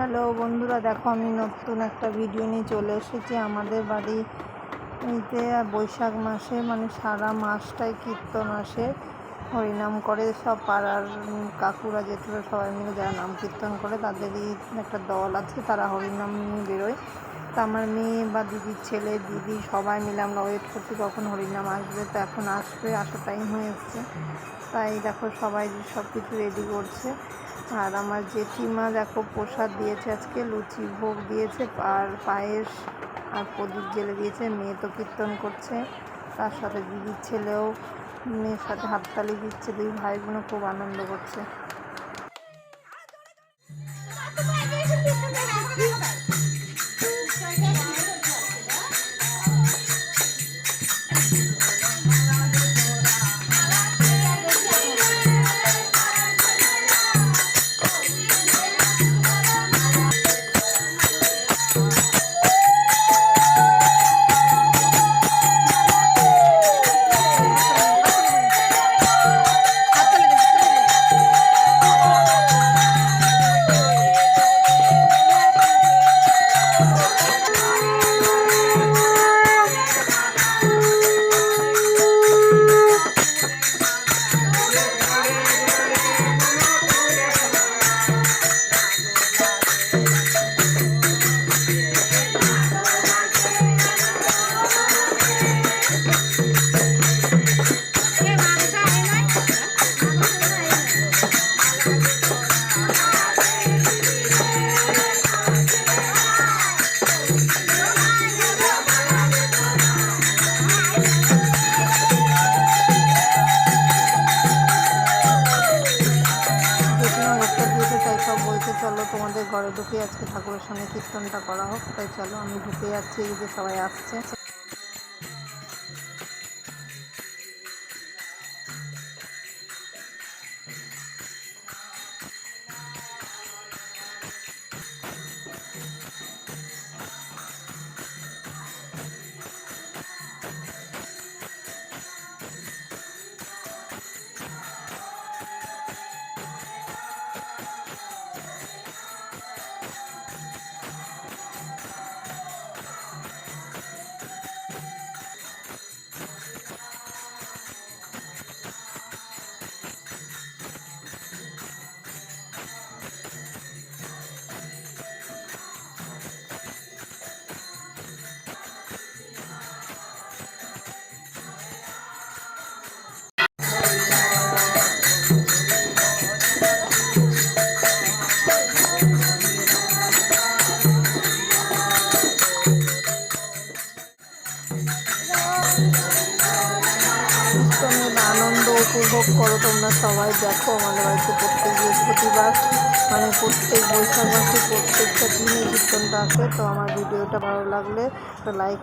Hello বন্ধুরা, দেখো আমি নতুন একটা ভিডিও নিয়ে চলে এসেছি আমাদের বাড়িতে বৈশাখ মাসে মানে সারা মাসটাই কীর্তন আসে। হরিনাম করে সব পাড়ার কাকুরা, জেঠুরা সবাই মিলে যারা নাম কীর্তন করে, তাদেরই একটা দল আছে, তারা হরিনাম নিয়ে বেরোয়। তা আমার মেয়ে বা দিদির ছেলে, দিদি সবাই মিলে আমরা ওয়েট করছি, কখন হরিনাম আসবে, তো এখন আসবে, আসার টাইম হয়ে এসছে। তাই দেখো সবাই সব কিছু রেডি করছে। আর আমার জেঠিমা দেখো প্রসাদ দিয়েছে আজকে, লুচি ভোগ দিয়েছে, আর পায়েস আর প্রদীপ জেলে দিয়েছে, মেয়ে তো কীর্তন করছে। তার সাথে দিদির ছেলেও, মেয়ের সাথে হাততালি দিচ্ছে, দুই ভাই বোনও খুব আনন্দ করছে। চলো, তোমাদের ঘরে ঢুকে আজকে ঠাকুরের সঙ্গে কীর্তনটা করা হোক। তাই চলো, আমি ঢুকে যাচ্ছি, এই যে সবাই আসছে। উপভোগ করো, তোমরা সবাই দেখো আমাদের বাড়িতে প্রত্যেক বৃহস্পতিবার মানে প্রত্যেক বৈশাখ মাসে প্রত্যেকটা দিনে কীর্তনটা আসে তো আমার ভিডিওটা ভালো লাগলে লাইক